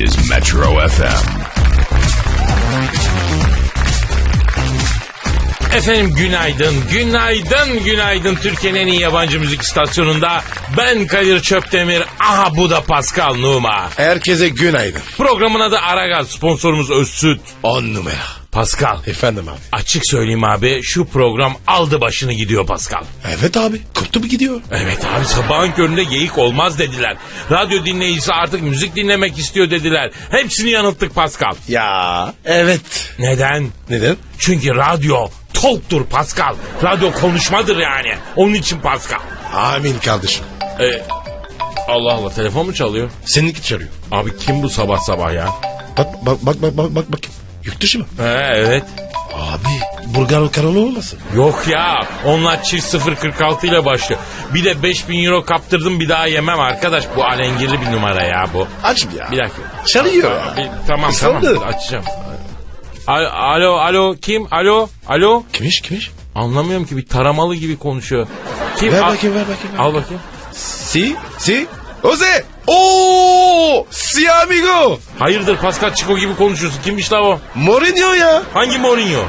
is Metro FM. Efendim günaydın, günaydın, günaydın. Türkiye'nin en iyi yabancı müzik istasyonunda ben Kadir Çöptemir. Aha bu da Pascal Numa. Herkese günaydın. Programın adı Aragaz, sponsorumuz Özsüt. On numara. Pascal, Efendim abi. açık söyleyeyim abi şu program aldı başını gidiyor Pascal. Evet abi. Koptu mu gidiyor? Evet abi sabahın köründe geyik olmaz dediler. Radyo dinleyicisi artık müzik dinlemek istiyor dediler. Hepsini yanılttık Pascal. Ya. Evet. Neden? Neden? Çünkü radyo talktur Pascal. Radyo konuşmadır yani. Onun için Pascal. Amin kardeşim. Ee, Allah Allah telefon mu çalıyor? Seninki çağırıyor. Abi kim bu sabah sabah ya? Bak bak bak bak bak bak. Yurt dışı mı? He evet. Abi. Bulgar karalı olmasın? Yok ya onlar çift 046 ile başlıyor. Bir de 5000 euro kaptırdım bir daha yemem arkadaş. Bu alengirli bir numara ya bu. Aç bir ya. Bir dakika. Çalıyor ya. Bir- tamam Sandı. tamam açacağım. Alo, alo alo kim? Alo alo. Kimiş kimiş? Anlamıyorum ki bir taramalı gibi konuşuyor. Kim? Ver Al- bakayım ver bakayım. Ver. Al bakayım. Si si. Jose. Oo, si amigo. Hayırdır Pascal Chico gibi konuşuyorsun. Kimmiş la o? Mourinho ya. Hangi Mourinho?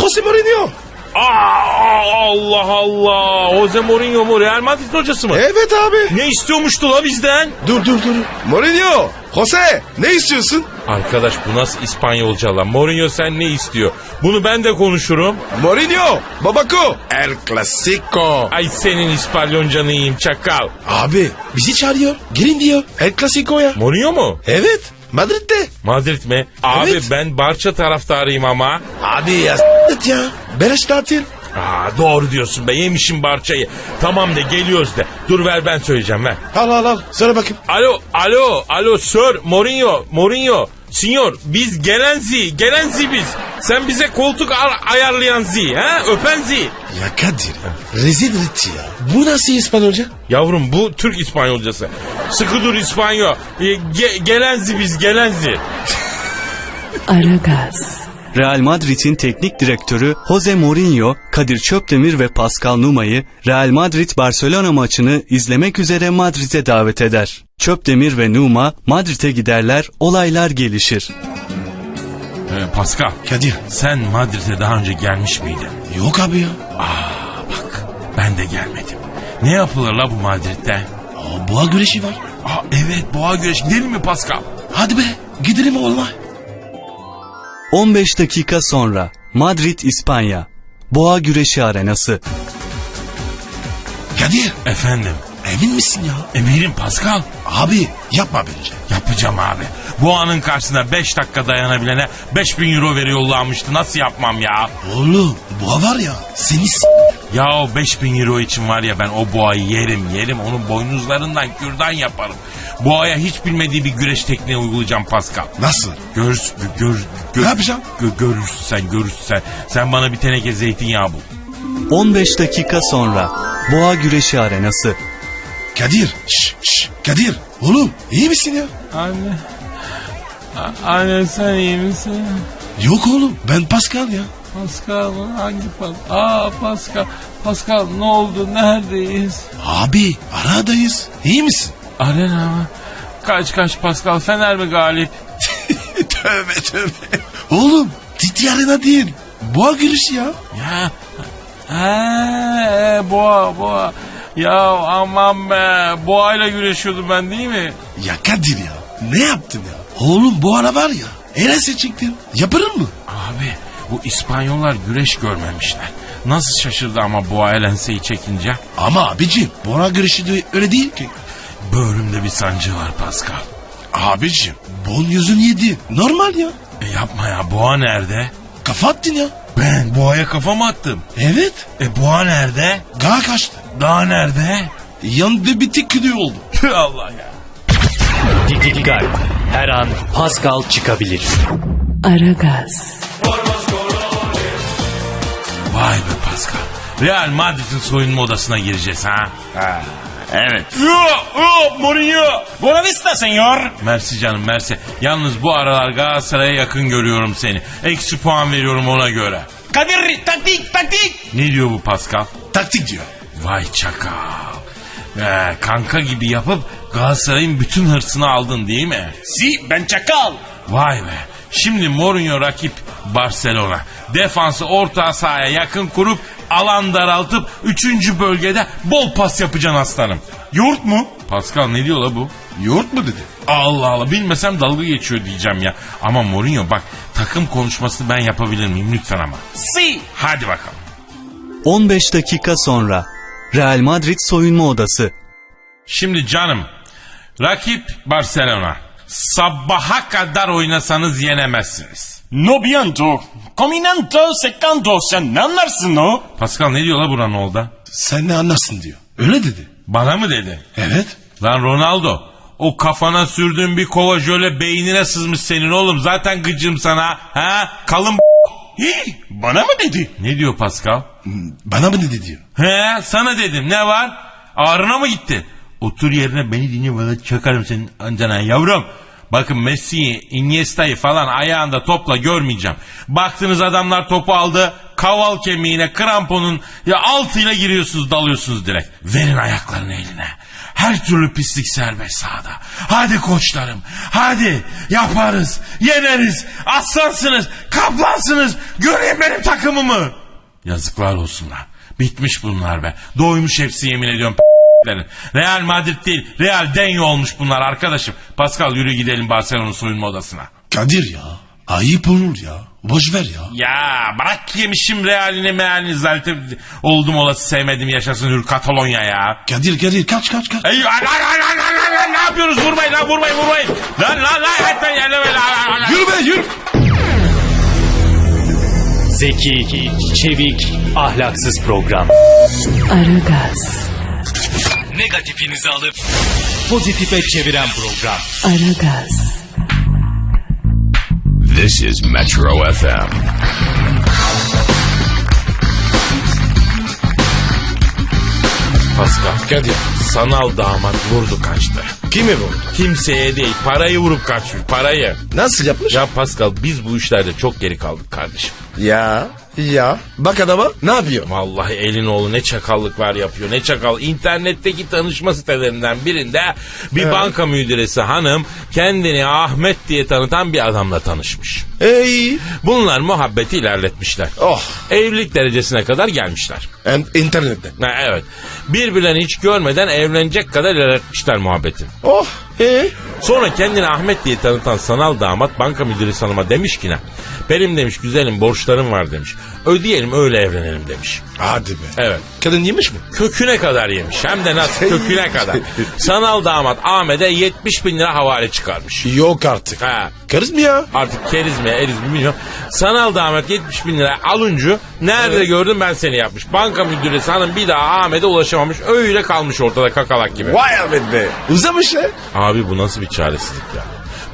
Jose Mourinho. Aa, Allah Allah. Jose Mourinho mu? Real Madrid hocası mı? Evet abi. Ne istiyormuştu la bizden? Dur dur dur. Mourinho. Jose ne istiyorsun? Arkadaş bu nasıl İspanyolca lan? Mourinho sen ne istiyor? Bunu ben de konuşurum. Mourinho. Babako. El Clasico. Ay senin İspanyolcanı yiyeyim çakal. Abi bizi çağırıyor. Girin diyor. El Clasico ya. Mourinho mu? Evet. Madrid'de. Madrid mi? Abi Evet. ben Barça taraftarıyım ama. Abi ya s**t ya. Beleş tatil. Aa, doğru diyorsun be yemişim Barça'yı. Tamam de geliyoruz de. Dur ver ben söyleyeceğim ver. Al al al. Söyle bakayım. Alo, alo, alo Sir Mourinho, Mourinho. Sinyor biz gelen zi, gelen zi biz. Sen bize koltuk ar- ayarlayan zi, ha? öpen zi. Ya Kadir ya. Rezil etti ya. Bu nasıl İspanyolca? Yavrum bu Türk İspanyolcası. Sıkı dur İspanyol. E, ge- gelen zi biz, gelen zi. Aragaz, Real Madrid'in teknik direktörü Jose Mourinho, Kadir Çöpdemir ve Pascal Numa'yı Real Madrid-Barcelona maçını izlemek üzere Madrid'e davet eder. Çöpdemir ve Numa Madrid'e giderler, olaylar gelişir. Ee, Pascal, Kadir. sen Madrid'e daha önce gelmiş miydin? Yok abi ya. Bak, ben de gelmedim. Ne yapılır la bu Madrid'de? Aa, boğa güreşi var. Aa, evet boğa güreş gidelim mi Pascal? Hadi be. Gidelim oğlum. 15 dakika sonra Madrid, İspanya. Boğa Güreşi Arenası. Kadir. Efendim, Emin misin ya? emirim Pascal. Abi yapma bence. Yapacağım abi. Bu anın karşısında 5 dakika dayanabilene 5000 euro veriyorlarmıştı. Nasıl yapmam ya? Oğlum boğa var ya. Seni s- Ya o 5000 euro için var ya ben o boğayı yerim yerim. Onun boynuzlarından kürdan yaparım. Boğaya hiç bilmediği bir güreş tekniği uygulayacağım Pascal. Nasıl? Görürsün, gör, gör, Ne yapacağım? gö- görürsün sen, görürsün sen. Sen bana bir teneke zeytinyağı bul. 15 dakika sonra Boğa Güreşi Arenası. Kadir. Şş, şş. Kadir. Oğlum iyi misin ya? Anne. Anne sen iyi misin? Yok oğlum ben Pascal ya. Pascal mı? Hangi Pascal? Aa Pascal. Pascal ne oldu? Neredeyiz? Abi aradayız. İyi misin? Arena mı? Kaç kaç Pascal Fener mi galip? tövbe tövbe. Oğlum Titi Arena değil. Boğa güreşi ya. Ya. He, boğa boğa. Ya aman be. Boğayla güreşiyordum ben değil mi? Ya Kadir ya. Ne yaptın ya? Oğlum bu ara var ya. Ele seçecektin. Yaparım mı? Abi bu İspanyollar güreş görmemişler. Nasıl şaşırdı ama boğa elenseyi çekince? Ama abicim boğa güreşi de öyle değil ki. Böğrümde bir sancı var Pascal. Abicim bon yüzün yedi. Normal ya. E yapma ya boğa nerede? Kafa attın ya. Ben boğaya kafamı attım. Evet. E boğa nerede? Gağa kaçtı. Daha nerede? Yandı bir tek gidiyor oldu. Allah ya. Dikkat. Her an Pascal çıkabilir. Aragaz, Vay be Pascal. Real Madrid'in soyunma odasına gireceğiz ha. Evet. Yo, yo, Mourinho. Buena vista senyor. Mersi canım mersi. Yalnız bu aralar Galatasaray'a yakın görüyorum seni. Eksi puan veriyorum ona göre. Kadir taktik taktik. Ne diyor bu Pascal? Taktik diyor. Vay çakal. Ee, kanka gibi yapıp Galatasaray'ın bütün hırsını aldın değil mi? Si ben çakal. Vay be. Şimdi Mourinho rakip Barcelona. Defansı orta sahaya yakın kurup alan daraltıp 3. bölgede bol pas yapacaksın aslanım. Yoğurt mu? Pascal ne diyor la bu? Yoğurt mu dedi? Allah Allah bilmesem dalga geçiyor diyeceğim ya. Ama Mourinho bak takım konuşmasını ben yapabilir miyim lütfen ama. Si. Hadi bakalım. 15 dakika sonra Real Madrid soyunma odası. Şimdi canım rakip Barcelona. Sabaha kadar oynasanız yenemezsiniz. No viento. Caminando secando. Sen ne anlarsın o? Pascal ne diyor la buranın olda? Sen ne anlarsın diyor. Öyle dedi. Bana mı dedi? Evet. Lan Ronaldo o kafana sürdüğün bir kova jöle beynine sızmış senin oğlum. Zaten gıcım sana. Ha? Kalın Hii, bana mı dedi? Ne diyor Pascal? Bana mı dedi diyor. He sana dedim ne var? Ağrına mı gitti? Otur yerine beni dinle valla çakarım senin ancana yavrum. Bakın Messi'yi, Iniesta'yı falan ayağında topla görmeyeceğim. Baktınız adamlar topu aldı. Kaval kemiğine, kramponun ya altıyla giriyorsunuz, dalıyorsunuz direkt. Verin ayaklarını eline. Her türlü pislik serbest sahada. Hadi koçlarım. Hadi yaparız. Yeneriz. Aslansınız. Kaplansınız. Göreyim benim takımımı. Yazıklar olsun lan. Bitmiş bunlar be. Doymuş hepsi yemin ediyorum. Real Madrid değil, Real Denyo olmuş bunlar arkadaşım. Pascal yürü gidelim Barcelona soyunma odasına. Kadir ya. Ayıp olur ya. Boş ver ya. Ya bırak yemişim Real'ini mealini zaten oldum olası sevmedim yaşasın hür Katalonya ya. Kadir Kadir kaç kaç kaç. Ey lan lan lan lan lan lan ne yapıyorsunuz vurmayın lan vurmayın vurmayın. Lan lan lan hatta lan, lan. Yürü be yürü. Zeki, çevik, ahlaksız program. Aragaz, Negatifinizi alıp pozitife çeviren program. Aragaz, This is Metro FM. Pascal. Kadir. Sanal damat vurdu kaçtı. Kimi vurdu? Kimseye değil parayı vurup kaçmış parayı. Nasıl yapmış? Ya Pascal biz bu işlerde çok geri kaldık kardeşim. Ya. Ya. Bak adama ne yapıyor? Vallahi elin oğlu ne çakallıklar yapıyor ne çakal. İnternetteki tanışma sitelerinden birinde bir banka müdüresi hanım kendini Ahmet diye tanıtan bir adamla tanışmış. Ey. Bunlar muhabbeti ilerletmişler. Oh. Evlilik derecesine kadar gelmişler. En, internetten. Ha, evet. Birbirlerini hiç görmeden evlenecek kadar ilerletmişler muhabbeti. Oh. Ee? Sonra kendini Ahmet diye tanıtan sanal damat banka müdürü hanıma demiş ki ne? Benim demiş güzelim borçlarım var demiş. Ödeyelim öyle evlenelim demiş. Hadi be. Evet. Kadın yemiş mi? Köküne kadar yemiş. Hem de nasıl köküne kadar. Sanal damat Ahmet'e 70 bin lira havale çıkarmış. Yok artık. Ha. Karız mı ya? Artık keriz mi eriz mi bilmiyorum. Sanal damat 70 bin lira alınca nerede gördüm ben seni yapmış. Banka müdüresi hanım bir daha Ahmet'e ulaşamamış. Öyle kalmış ortada kakalak gibi. Vay Ahmet be. Uzamış ya. Abi bu nasıl bir çaresizlik ya?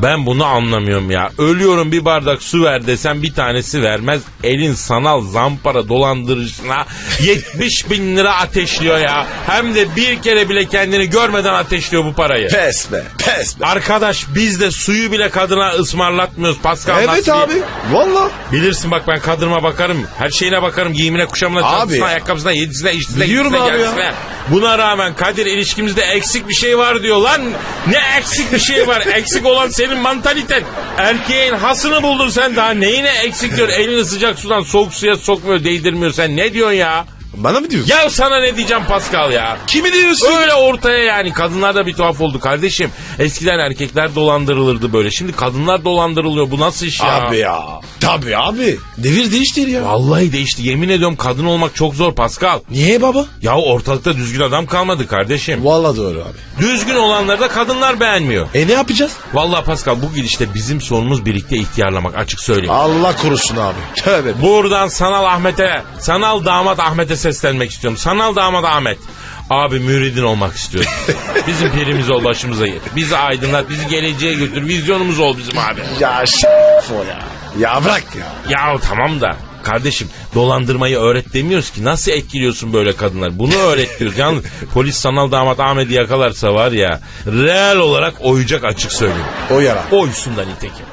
Ben bunu anlamıyorum ya. Ölüyorum bir bardak su ver desem bir tanesi vermez. Elin sanal zampara dolandırıcısına 70 bin lira ateşliyor ya. Hem de bir kere bile kendini görmeden ateşliyor bu parayı. Pes be. Pes be. Arkadaş biz de suyu bile kadına ısmarlatmıyoruz Pascal. Evet nasıl abi. bir- Valla. Bilirsin bak ben kadınıma bakarım. Her şeyine bakarım. Giyimine, kuşamına, çantasına, ayakkabısına, yedisine, içtisine, Biliyorum abi ya. geldisine. Buna rağmen Kadir ilişkimizde eksik bir şey var diyor lan. Ne eksik bir şey var? eksik olan senin mantaliten. Erkeğin hasını buldun sen daha. Neyine eksik diyor? Elini sıcak sudan soğuk suya sokmuyor, değdirmiyor. Sen ne diyorsun ya? Bana mı diyorsun? Ya sana ne diyeceğim Pascal ya? Kimi diyorsun? Öyle ortaya yani kadınlar da bir tuhaf oldu kardeşim. Eskiden erkekler dolandırılırdı böyle. Şimdi kadınlar dolandırılıyor. Bu nasıl iş ya? Abi ya. Tabii abi. Devir değiştir ya. Vallahi değişti. Yemin ediyorum kadın olmak çok zor Pascal. Niye baba? Ya ortalıkta düzgün adam kalmadı kardeşim. Valla doğru abi. Düzgün olanları da kadınlar beğenmiyor. E ne yapacağız? Vallahi Pascal bu gidişte bizim sorunumuz birlikte ihtiyarlamak açık söyleyeyim. Allah korusun abi. Tövbe. Buradan sanal Ahmet'e, sanal damat Ahmet'e seslenmek istiyorum. Sanal damat Ahmet. Abi müridin olmak istiyorum. bizim pirimiz ol başımıza gel. Bizi aydınlat, bizi geleceğe götür. Vizyonumuz ol bizim abi. Ya ş- o ya. Ya bırak ya. Ya tamam da kardeşim dolandırmayı öğret demiyoruz ki. Nasıl etkiliyorsun böyle kadınlar? Bunu öğret diyoruz. Yalnız polis sanal damat Ahmet'i yakalarsa var ya real olarak oyacak açık söyleyeyim. O yara. Oysun da nitekim.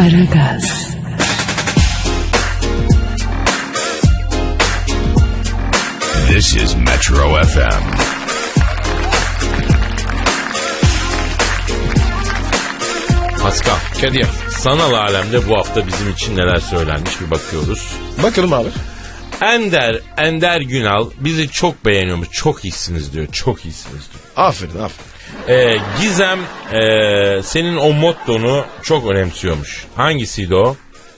Aragaz. This is Metro FM. Pascal, Kadir, sanal alemde bu hafta bizim için neler söylenmiş bir bakıyoruz. Bakalım abi. Ender, Ender Günal bizi çok beğeniyormuş. Çok iyisiniz diyor, çok iyisiniz diyor. Aferin aferin. Ee, Gizem ee, senin o mottonu çok önemsiyormuş. Hangisiydi o?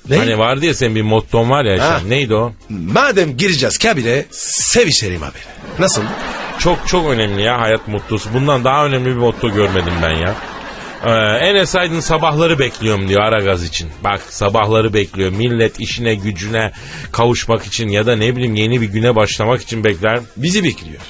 Ne? Hani vardı ya senin bir motton var ya. Ha. işte, Neydi o? Madem gireceğiz kabine sevişelim abi. Nasıl? Çok çok önemli ya hayat mottosu. Bundan daha önemli bir motto görmedim ben ya. Ee, Enes Aydın sabahları bekliyorum diyor Aragaz için. Bak sabahları bekliyor. Millet işine gücüne kavuşmak için ya da ne bileyim yeni bir güne başlamak için bekler. Bizi bekliyor.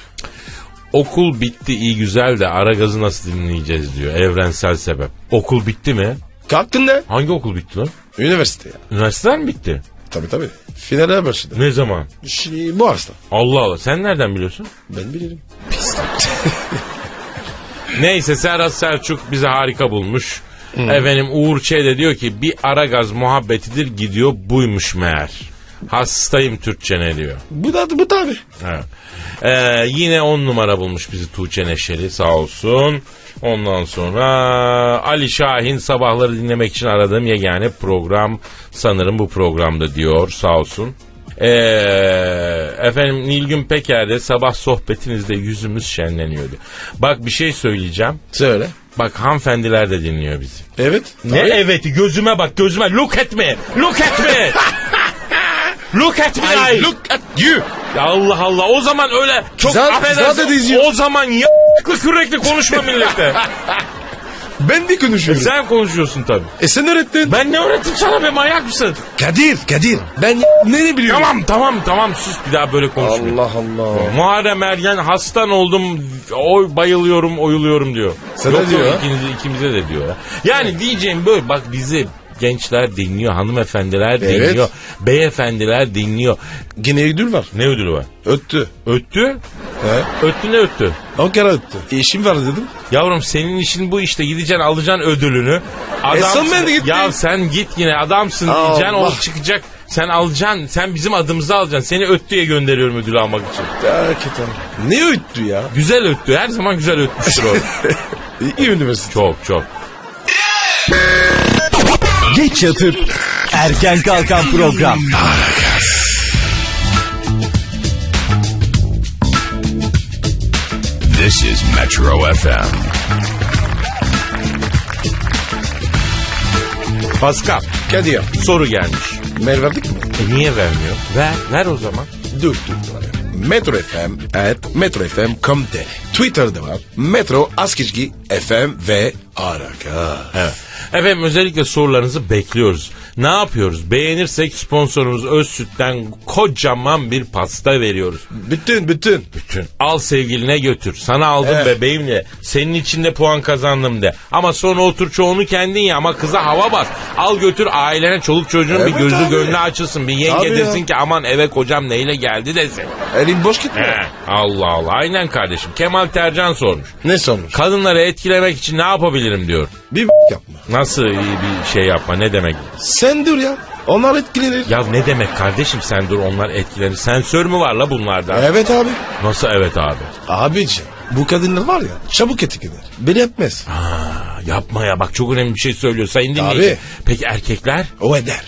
Okul bitti iyi güzel de Aragaz'ı nasıl dinleyeceğiz diyor. Evrensel sebep. Okul bitti mi? Kalktın ne? Hangi okul bitti lan? Üniversite ya. Üniversiteler mi bitti? Tabii tabii. Finale başladı. Ne zaman? Şimdi bu hafta. Allah Allah. Sen nereden biliyorsun? Ben bilirim. Neyse Serhat Selçuk bize harika bulmuş. Efendim Uğur Ç de diyor ki bir Aragaz muhabbetidir gidiyor buymuş meğer. Hastayım Türkçene diyor. Bu da bu. Evet. Ee, yine on numara bulmuş bizi Tuğçe Neşeli sağ olsun. Ondan sonra Ali Şahin sabahları dinlemek için aradığım yegane program sanırım bu programda diyor sağ olsun. Ee, efendim Nilgün Peker de sabah sohbetinizde yüzümüz şenleniyor diyor. Bak bir şey söyleyeceğim. Söyle. Bak hanımefendiler de dinliyor bizi. Evet. Ne tabii. eveti gözüme bak gözüme look at me look at me look at me I look at you. Ya Allah Allah o zaman öyle çok Zaten- affedersin o zaman ya kürekli konuşma millete. Ben de konuşuyorum. sen konuşuyorsun tabii. E sen öğrettin. Ben ne öğrettim sana be manyak mısın? Kadir, Kadir. Ben ne biliyorum? Tamam tamam tamam sus bir daha böyle konuşma. Allah Allah. Muharrem Ergen hastan oldum oy bayılıyorum oyuluyorum diyor. Sana diyor ha? ikinize, ikimize de diyor. ya. Yani diyeceğim böyle bak bizi gençler dinliyor, hanımefendiler Evet. dinliyor, beyefendiler dinliyor. Gene ödül var. Ne ödülü var? Öttü. Öttü? He? Öttü ne öttü? Ankara öttü. İşim var dedim. Yavrum senin işin bu işte gideceksin alacaksın ödülünü. son ben de gittim. Ya sen git yine adamsın Allah. diyeceksin o çıkacak. Sen alacaksın sen bizim adımızı alacaksın. Seni öttüye gönderiyorum ödül almak için. Hakikaten. Ne öttü ya? Güzel öttü her zaman güzel ötmüştür o. İyi üniversite. çok çok. Geç yatıp erken kalkan program. This is Metro FM. Pascal Kadir. soru gelmiş. Mail verdik mi? E niye vermiyor? Ver, ver o zaman. Dur dur. dur. Metro FM at metrofm.com.tr Twitter'da var. Metro Askizgi FM ve Araka. Evet. Efendim özellikle sorularınızı bekliyoruz. Ne yapıyoruz? Beğenirsek sponsorumuz Özsüt'ten kocaman bir pasta veriyoruz. Bütün bütün. Bütün. Al sevgiline götür. Sana aldım Evet. bebeğimle. Senin için de puan kazandım de. Ama sonra otur çoğunu kendin ye ama kıza hava bas. Al götür ailene çoluk çocuğun bir Evet gözü abi. gönlü açılsın. Bir yenge Tabii desin ya. ki aman eve kocam neyle geldi desin. Elin boş gitme. He, Allah Allah. Aynen kardeşim. Kemal Tercan sormuş. Ne sormuş? Kadınları etkilemek için ne yapabilirim diyor. Bir yapma. Nasıl iyi bir şey yapma ne demek? Sen dur ya. Onlar etkilenir. Ya ne demek kardeşim sen dur onlar etkilenir. Sensör mü var la bunlarda? Evet abi. Nasıl evet abi? Abiciğim bu kadınlar var ya çabuk etkilenir. Beni yapmaz. Aa, yapma ya bak çok önemli bir şey söylüyor sayın dinleyici. Tabii. Peki erkekler? O eder.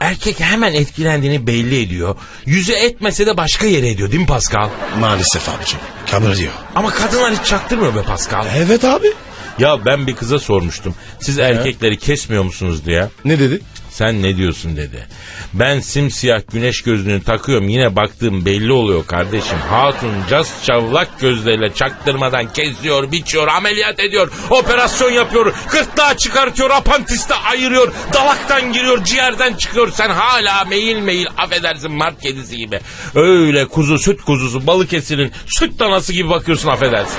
Erkek hemen etkilendiğini belli ediyor. Yüzü etmese de başka yere ediyor değil mi Pascal? Maalesef abicim. Kabul diyor. Ama kadınlar hiç çaktırmıyor be Pascal. Evet abi. Ya ben bir kıza sormuştum. Siz erkekleri kesmiyor musunuz diye. Ne dedi? Sen ne diyorsun dedi. Ben simsiyah güneş gözlüğünü takıyorum yine baktığım belli oluyor kardeşim. Hatun cas çavlak gözleriyle çaktırmadan kesiyor, biçiyor, ameliyat ediyor, operasyon yapıyor, gırtlağı çıkartıyor, apantiste ayırıyor, dalaktan giriyor, ciğerden çıkıyor. Sen hala meyil meyil affedersin mart kedisi gibi. Öyle kuzu, süt kuzusu, Balıkesir'in süt danası gibi bakıyorsun affedersin.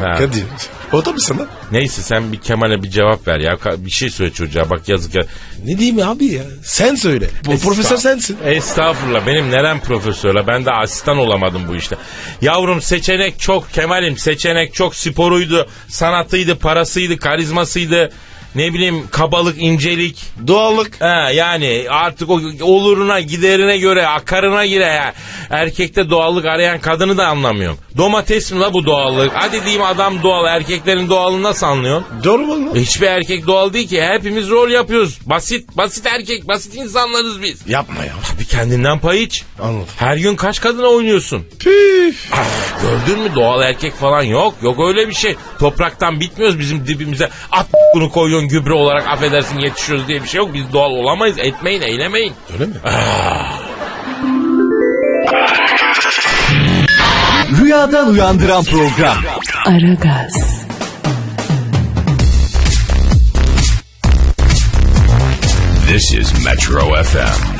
Kadir. O da mı sana? Neyse sen bir Kemal'e bir cevap ver ya. Bir şey söyle çocuğa bak yazık ya. Ne diyeyim abi ya? Sen söyle. Bu profesör sensin. Estağfurullah benim nerem profesörle ben de asistan olamadım bu işte. Yavrum seçenek çok Kemal'im seçenek çok sporuydu, sanatıydı, parasıydı, karizmasıydı. Ne bileyim kabalık, incelik. Doğallık. Ha, yani artık o oluruna giderine göre akarına gire ya. Erkekte doğallık arayan kadını da anlamıyorum. Domates mi la bu doğallık? Hadi diyeyim adam doğal. Erkeklerin doğalını nasıl anlıyorsun? Doğru mu? lan? Hiçbir erkek doğal değil ki. Hepimiz rol yapıyoruz. Basit, basit erkek, basit insanlarız biz. Yapma ya. Bir kendinden pay iç. Anladım. Her gün kaç kadına oynuyorsun? Püf. Gördün mü doğal erkek falan yok. Yok öyle bir şey. Topraktan bitmiyoruz bizim dibimize. At bunu koyuyorsun gübre olarak affedersin yetişiyoruz diye bir şey yok. Biz doğal olamayız. Etmeyin, eylemeyin. Öyle mi? Rüyadan uyandıran program. Aragaz, This is Metro FM.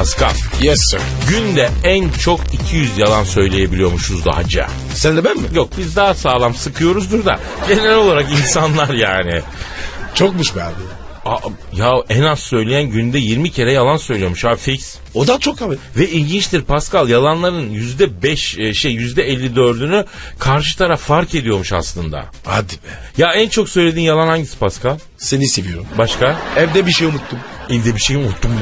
Pascal, Yes sir. günde en çok 200 yalan söyleyebiliyormuşuz da hacı. Sen de ben mi? Yok biz daha sağlam sıkıyoruzdur da genel olarak insanlar yani. Çokmuş be abi. Aa, ya en az söyleyen günde 20 kere yalan söylüyormuş abi fix. O da çok abi. Ve ilginçtir Pascal yalanların yüzde beş e, şey yüzde 54'ünü karşı taraf fark ediyormuş aslında. Hadi be. Ya en çok söylediğin yalan hangisi Pascal? Seni seviyorum. Başka? Evde bir şey unuttum. Evde bir şey unuttum mu?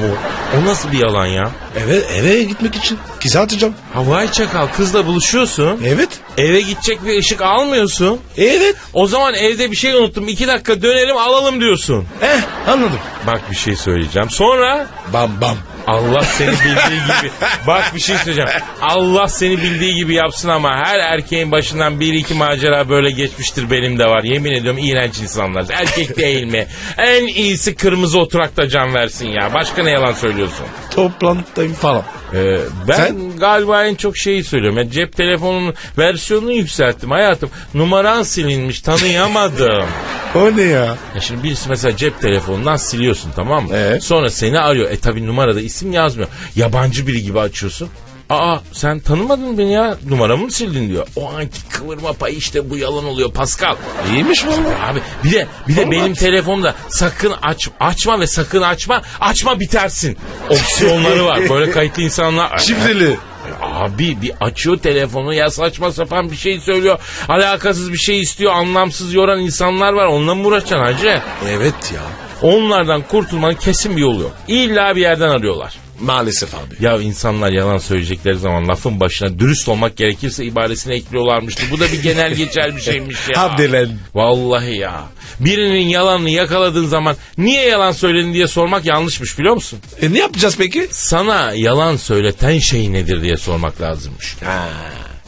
O nasıl bir yalan ya? Eve eve gitmek için. Kıza atacağım. Havai çakal kızla buluşuyorsun. Evet. Eve gidecek bir ışık almıyorsun. Evet. O zaman evde bir şey unuttum. iki dakika dönelim alalım diyorsun. Eh anladım. Bak bir şey söyleyeceğim. Sonra Bam bam. Allah seni bildiği gibi. Bak bir şey söyleyeceğim. Allah seni bildiği gibi yapsın ama her erkeğin başından bir iki macera böyle geçmiştir benim de var. Yemin ediyorum iğrenç insanlar. Erkek değil mi? En iyisi kırmızı oturakta can versin ya. Başka ne yalan söylüyorsun? Toplantıdayım falan. Ee, ben Sen? galiba en çok şeyi söylüyorum. Ya cep telefonunun versiyonunu yükselttim hayatım. Numaran silinmiş tanıyamadım. O ne ya? Ya şimdi birisi mesela cep telefonundan siliyorsun tamam mı? Evet. Sonra seni arıyor. E tabi numarada isim yazmıyor. Yabancı biri gibi açıyorsun. Aa sen tanımadın beni ya numaramı mı sildin diyor. O anki kıvırma payı işte bu yalan oluyor Pascal. İyiymiş valla. Abi bir de bir de Vallahi. benim telefonda sakın aç açma ve sakın açma açma bitersin. Opsiyonları var. Böyle kayıtlı insanlar. Şifreli. Abi bir açıyor telefonu ya saçma sapan bir şey söylüyor. Alakasız bir şey istiyor. Anlamsız yoran insanlar var. Onunla mı uğraşacaksın hacı? Evet ya. Onlardan kurtulmanın kesin bir yolu yok. İlla bir yerden arıyorlar. Maalesef abi. Ya insanlar yalan söyleyecekleri zaman lafın başına dürüst olmak gerekirse ibaresini ekliyorlarmıştı. Bu da bir genel geçer bir şeymiş ya. Hadi lan. Vallahi ya. Birinin yalanını yakaladığın zaman niye yalan söyledin diye sormak yanlışmış biliyor musun? E ne yapacağız peki? Sana yalan söyleten şey nedir diye sormak lazımmış. Ha.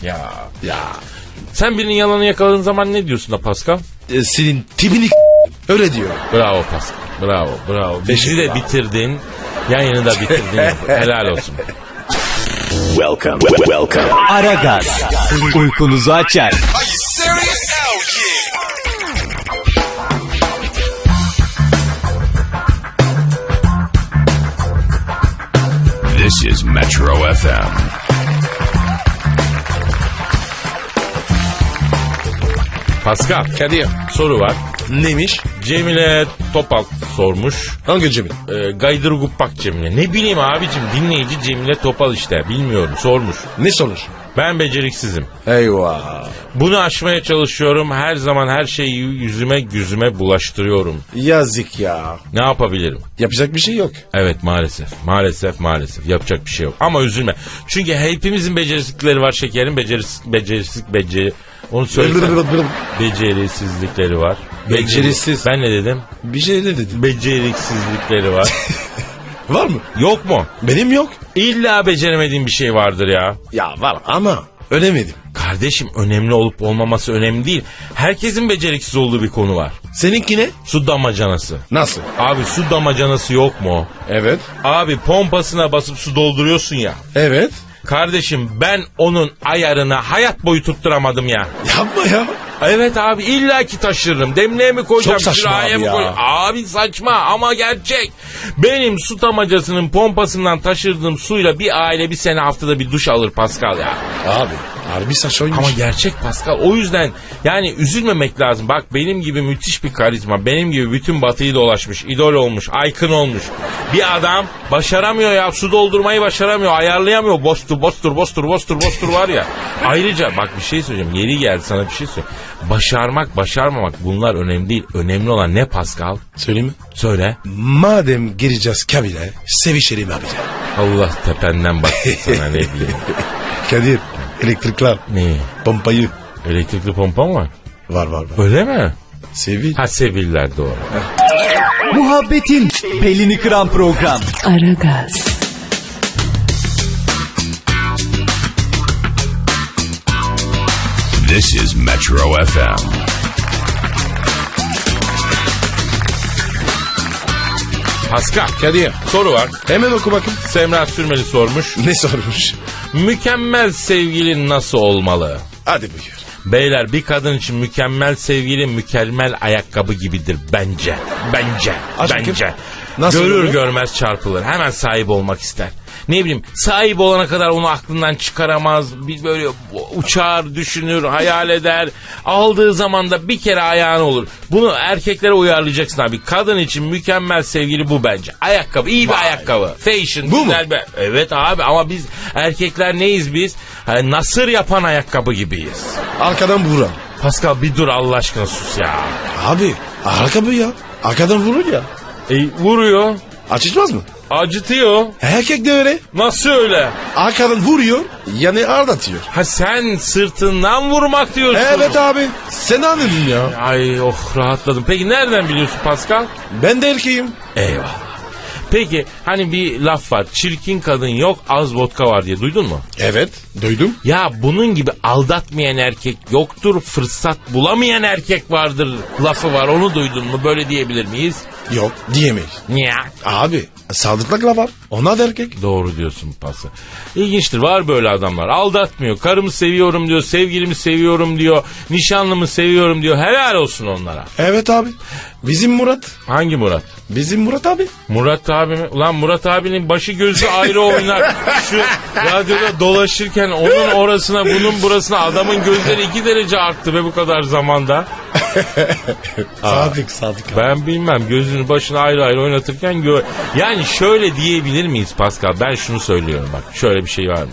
Ya. Ya. Sen birinin yalanını yakaladığın zaman ne diyorsun da Pascal? E, senin tipini öyle diyor. Bravo Pascal. Bravo, bravo. Bizi de bitirdin. Yayını da bitirdin. Helal olsun. Welcome. Welcome. Aragaz. Uykunuzu açar. This is Metro FM. Pascal, Kadir. soru var. Neymiş? Cemile Topal sormuş. Hangi Cemil? Ee, Gaydır Guppak Cemile. Ne bileyim abicim dinleyici Cemile Topal işte. Bilmiyorum sormuş. Ne sonuç? Ben beceriksizim. Eyvah. Bunu aşmaya çalışıyorum. Her zaman her şeyi yüzüme yüzüme bulaştırıyorum. Yazık ya. Ne yapabilirim? Yapacak bir şey yok. Evet maalesef. Maalesef maalesef. Yapacak bir şey yok. Ama üzülme. Çünkü hepimizin becerisizlikleri var şekerin. Beceris, becerisizlik beceri. Onu söylesene. Becerisizlikleri var. Becerisiz. Ben ne dedim? bir şey ne dedin? Beceriksizlikleri var. Var mı? yok mu? Benim yok. İlla beceremediğim bir şey vardır ya. Ya var ama ölemedim. Kardeşim önemli olup olmaması önemli değil. Herkesin beceriksiz olduğu bir konu var. Seninki ne? Su damacanası. Nasıl? Abi su damacanası yok mu? Evet. Abi pompasına basıp su dolduruyorsun ya. Evet. Kardeşim ben onun ayarını hayat boyu tutturamadım ya. Yapma ya. Evet abi illaki taşırırım. Demliğe mi koyacağım? Çok saçma abi mı ya. Abi saçma ama gerçek. Benim su damacasının pompasından taşırdığım suyla bir aile bir sene haftada bir duş alır Pascal ya. Abi Harbi saçoymuş. Ama gerçek Pascal. O yüzden yani üzülmemek lazım. Bak benim gibi müthiş bir karizma. Benim gibi bütün batıyı dolaşmış. idol olmuş. Aykın olmuş. Bir adam başaramıyor ya. Su doldurmayı başaramıyor. Ayarlayamıyor. Bostur, bostur, bostur, bostur, bostur var ya. Ayrıca bak bir şey söyleyeceğim. Yeri geldi sana bir şey söyleyeyim. Başarmak, başarmamak bunlar önemli değil. Önemli olan ne Pascal? Söyleyeyim mi? Söyle. Madem gireceğiz kabine sevişelim abi. Allah tependen baksın sana ne bileyim. Kadir elektrikler Ne? pompayı Elektrikli pompa mı var? var var var. Öyle mi? Sevil. Ha seviller doğru. Muhabbetin belini kıran program. Aragaz, This is Metro FM. Pascal Kadir soru var. hemen oku bakayım. Semra Sürmeli sormuş. Ne sormuş? Mükemmel sevgilin nasıl olmalı? Hadi buyur. Beyler bir kadın için mükemmel sevgili mükemmel ayakkabı gibidir bence. Bence. Aç bence. Nasıl Görür oluyor? görmez çarpılır. Hemen sahip olmak ister. Ne bileyim sahip olana kadar onu aklından çıkaramaz. Bir böyle uçar, düşünür, hayal eder. Aldığı zaman da bir kere ayağına olur. Bunu erkeklere uyarlayacaksın abi. Kadın için mükemmel sevgili bu bence. Ayakkabı, iyi bir ayakkabı. Fashion, Bu mu? güzel bir... Evet abi ama biz erkekler neyiz biz? Hani nasır yapan ayakkabı gibiyiz. Arkadan vuran. Pascal bir dur Allah aşkına sus ya. Abi ayakkabı ya. Arkadan vurur ya. E, vuruyor, Açılmaz mı? Acıtıyor. Erkek de öyle. Nasıl öyle? Arkadan vuruyor yani ardatıyor. Ha sen sırtından vurmak diyorsun. Evet abi. Sen anladın ya. Ay oh rahatladım. Peki nereden biliyorsun Pascal? Ben de erkeğim. Eyvallah. Peki hani bir laf var. Çirkin kadın yok az vodka var diye duydun mu? Evet. Duydum. Ya bunun gibi aldatmayan erkek yoktur, fırsat bulamayan erkek vardır lafı var. Onu duydun mu? Böyle diyebilir miyiz? Yok diyemeyiz. Niye? Abi sadıklıkla var. Ona da erkek. Doğru diyorsun pası. İlginçtir var böyle adamlar. Aldatmıyor. Karımı seviyorum diyor. Sevgilimi seviyorum diyor. Nişanlımı seviyorum diyor. Helal olsun onlara. Evet abi. Bizim Murat. Hangi Murat? Bizim Murat abi. Murat abi mi? Ulan Murat abinin başı gözü ayrı oynar. Şu radyoda dolaşırken onun orasına bunun burasına adamın gözleri iki derece arttı be bu kadar zamanda. Sadık sadık abi. Ben bilmem gözünü başını ayrı ayrı oynatırken gö- yani şöyle diyebilir miyiz Pascal? Ben şunu söylüyorum bak. Şöyle bir şey var mı?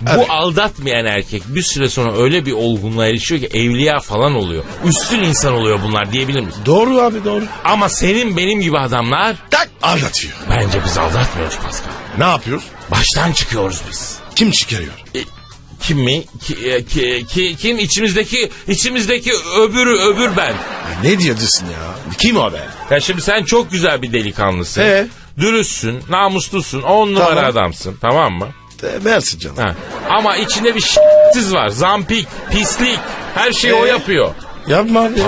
Bu aldatmayan erkek bir süre sonra öyle bir olgunluğa erişiyor ki evliya falan oluyor. Üstün insan oluyor bunlar diyebilir miyiz? Doğru abi doğru. Ama senin benim gibi adamlar Tak aldatıyor. bence biz aldatmıyoruz Pascal. Ne yapıyoruz? Baştan çıkıyoruz biz. Kim çıkarıyor? Kim mi? Ki, e, ki- ki- kim? içimizdeki içimizdeki öbürü öbür ben. Ne diyorsun ya? Kim o be? Ya şimdi sen çok güzel bir delikanlısın. Ee? Dürüstsün, namuslusun, on numara Tamam. adamsın tamam mı? De, versin canım. Ha. Ama içinde bir s**siz var. Zampik, pislik. Her şeyi o Ee? yapıyor. Yapma abi. ya.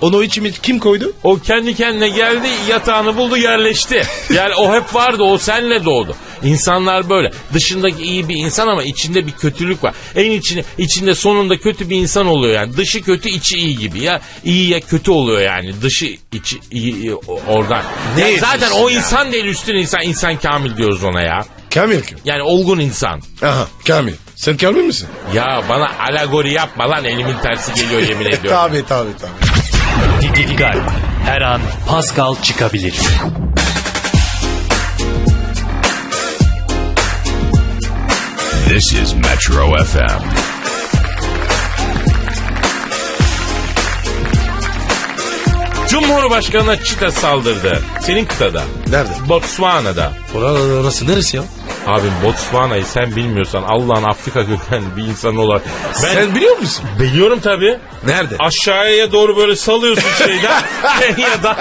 Onu içimi kim koydu? O kendi kendine geldi yatağını buldu yerleşti. Yani o hep vardı o senle doğdu. İnsanlar böyle. Dışındaki iyi bir insan ama içinde bir kötülük var. En içinde, içinde sonunda kötü bir insan oluyor yani. Dışı kötü içi iyi gibi ya. iyi ya kötü oluyor yani. Dışı içi iyi, iyi o- oradan. Ne Yani zaten o ya? insan değil üstün insan. insan kamil diyoruz ona ya. Kamil kim? Yani olgun insan. Aha Kamil. Sen Kamil misin? Ya bana alegori yapma lan elimin tersi geliyor yemin ediyorum. tabi tabi tabi. Dikkat. Her an Pascal çıkabilir. This is Metro FM. Cumhurbaşkanına çita saldırdı. Senin kıtada. Nerede? Botswana'da. Orası, orası neresi ya? Abim Botswana'yı sen bilmiyorsan Allah'ın Afrika kökenli bir insan olarak. Ben Sen biliyor musun? biliyorum tabii. Nerede? Aşağıya doğru böyle salıyorsun şeyden. Kenya'dan.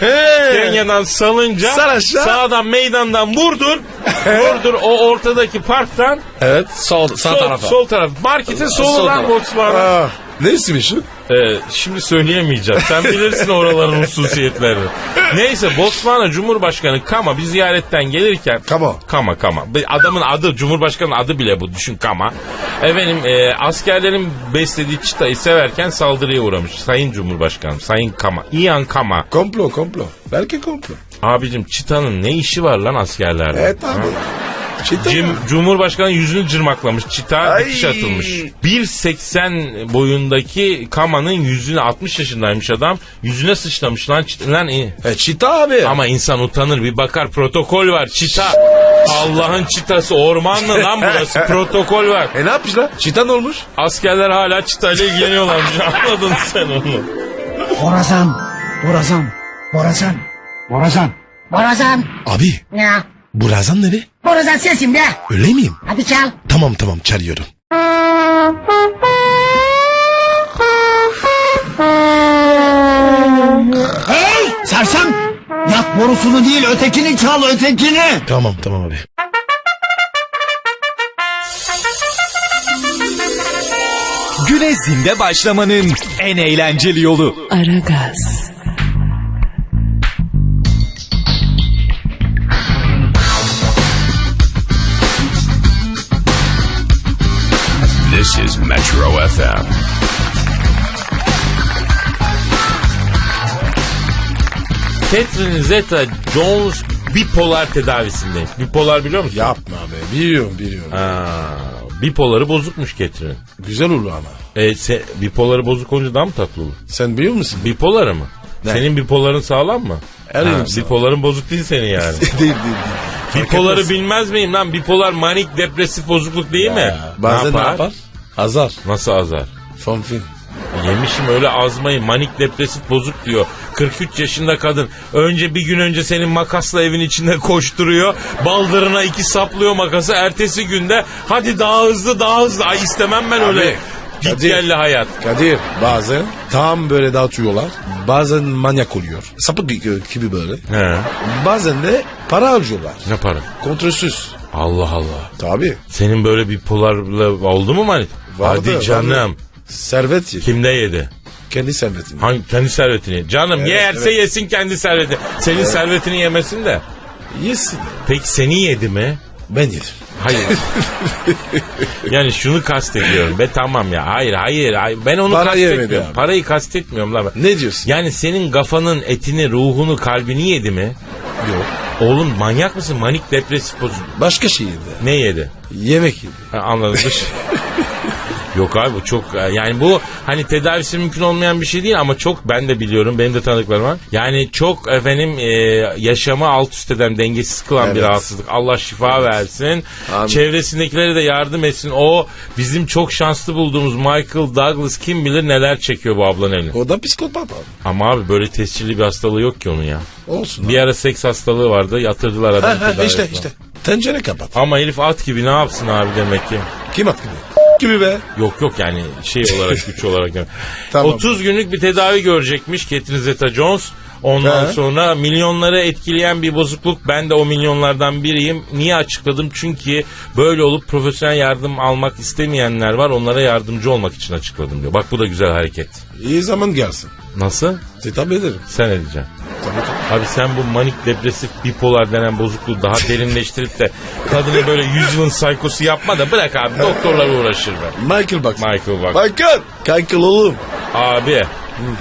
He. Kenya'dan salınca Sar aşağı. sağdan meydandan vurdur. vurdur o ortadaki parktan Evet sol, sağ sol, tarafa. sol taraf. Marketin solu Sol taraf. Botswana. Aa, şu? Ee, şimdi söyleyemeyeceğim. Sen bilirsin oraların hususiyetlerini. Neyse Botswana Cumhurbaşkanı Kama bir ziyaretten gelirken Kama. Kama Kama. Adamın adı Cumhurbaşkanı adı bile bu düşün Kama. Efendim e, askerlerin beslediği çıtayı severken saldırıya uğramış. Sayın Cumhurbaşkanım Sayın Kama. Ian Kama. Komplo komplo. Belki komplo. Abicim çıtanın ne işi var lan askerlerde? Evet abi. Ha? Çita Cim? Cumhurbaşkanı yüzünü cırmaklamış. Çita Ay. dikiş atılmış. 1.80 boyundaki Kama'nın yüzüne 60 yaşındaymış adam. Yüzüne sıçramış lan. çit- lan iyi. E çita abi. Ama insan utanır bir bakar protokol var. Çita. Allah'ın çitası ormanlı lan burası protokol var. E ne yapmışlar? Çita ne olmuş? Askerler hala çitayla ilgileniyorlarmış anladın sen onu. Borazan, Borazan, Borazan, Borazan. Borazan. Abi Ya. bu Razan ne be? Borazan sensin be. Öyle miyim? Hadi çal. Tamam tamam çalıyorum. Hey sersem. Yak borusunu değil ötekini çal ötekini. Tamam tamam abi. Güne zinde başlamanın en eğlenceli yolu. Aragaz, Metro FM. Catherine Zeta Jones bipolar tedavisinde. Bipolar biliyor musun? Yapma be biliyorum biliyorum. Aa, bipoları bozukmuş Catherine. Güzel olur ama. E, se, bipoları bozuk olunca daha mı tatlı olur? Sen biliyor musun? Bipoları mı? Ne? Senin bipoların sağlam mı? Ha, yerim sağlam. bipoların bozuk değil senin yani. değil değil değil. Bipoları bilmez miyim lan? Bipolar manik depresif bozukluk değil mi? Bazen ne yapar? Azar. Nasıl azar? Fonfin. Yemişim öyle azmayı manik depresif bozuk diyor. 43 yaşında kadın. Önce bir gün önce senin makasla evin içinde koşturuyor. Baldırına iki saplıyor makası. Ertesi günde hadi daha hızlı daha hızlı. Ay istemem ben öyle. Git gelli hayat. Kadir bazen tam böyle dağıtıyorlar. Bazen manyak oluyor. Sapık gibi böyle. He. Bazen de para harcıyorlar. Ne para? Kontrolsüz. Allah Allah. Tabii. Senin böyle bipolarla oldu mu manit? Vardı, Hadi canım. Servet yedi. Kimde yedi? Kendi servetini. Hangi kendi servetini? Canım Evet, yerse evet. yesin kendi servetini. Senin servetini yemesin de. Yesin. Peki seni yedi mi? Ben yedim. Hayır. yani şunu kastediyorum. Be tamam ya. Hayır hayır. hayır. Ben onu Para yemedi kastetmiyorum. abi. Parayı kastetmiyorum ben. Ne diyorsun? Yani senin kafanın etini, ruhunu, kalbini yedi mi? Yok. Oğlum manyak mısın? Manik depresif bozuk. Başka şey yedi. Ne yedi? Yemek yedi. Ha, anladım. Dış- Yok abi bu çok yani bu hani tedavisi mümkün olmayan bir şey değil ama çok ben de biliyorum benim de tanıdıklarım var. Yani çok efendim e, yaşamı alt üst eden dengesiz kılan bir Evet. rahatsızlık. Allah şifa versin. Amin. Çevresindekilere de yardım etsin. O bizim çok şanslı bulduğumuz Michael Douglas kim bilir neler çekiyor bu ablanın eline. O da psikopat abi. Ama abi böyle tescilli bir hastalığı yok ki onun ya. Olsun. Bir ara seks hastalığı vardı yatırdılar adamı. ha, işte işte. Tencere kapat. Ama herif at gibi ne yapsın abi demek ki. Kim attı gibi? Gibi be. Yok yok yani şey olarak güç olarak. yani. Tamam. 30 günlük bir tedavi görecekmiş Catherine Zeta-Jones. Ondan He. sonra milyonları etkileyen bir bozukluk. Ben de o milyonlardan biriyim. Niye açıkladım? Çünkü böyle olup profesyonel yardım almak istemeyenler var. Onlara yardımcı olmak için açıkladım diyor. Bak bu da güzel hareket. İyi zaman gelsin. Nasıl? Tabii ederim. Sen edeceksin. Tabii tabii. Abi sen bu manik depresif bipolar denen bozukluğu daha derinleştirip de kadını böyle yüzyılın saykosu yapma da bırak abi doktorlar uğraşır be. Michael bak. Michael bak. Michael. Michael oğlum. Abi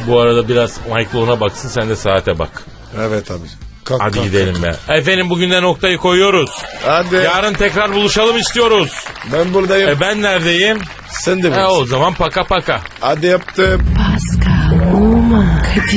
bu arada biraz Michael ona baksın sen de saate bak. Evet abi. Kalk, Hadi kalk, gidelim be. Efendim bugün de noktayı koyuyoruz. Hadi. Yarın tekrar buluşalım istiyoruz. Ben buradayım. E ben neredeyim? Sen de E buradasın. o zaman paka paka. Hadi yaptım. Pascal, Oman, Kadir